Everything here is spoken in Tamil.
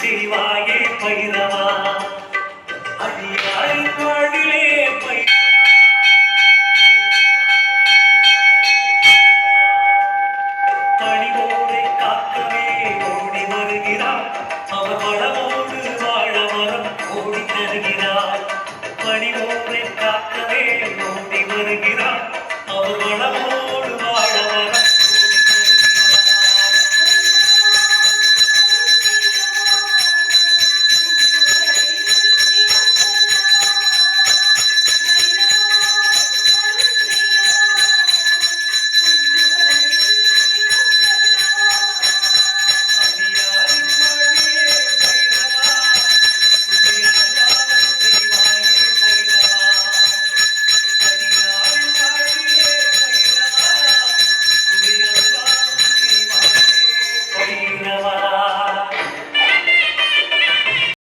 சிவாயே பைரவா அடியாய் நாடிலே பை பணிவோரை காக்கவே ஓடி வருகிறார். அவர் வளமோடு வாழ மரம் ஓடி தருகிறார். பணிவோரை காக்க ஒரு குணம்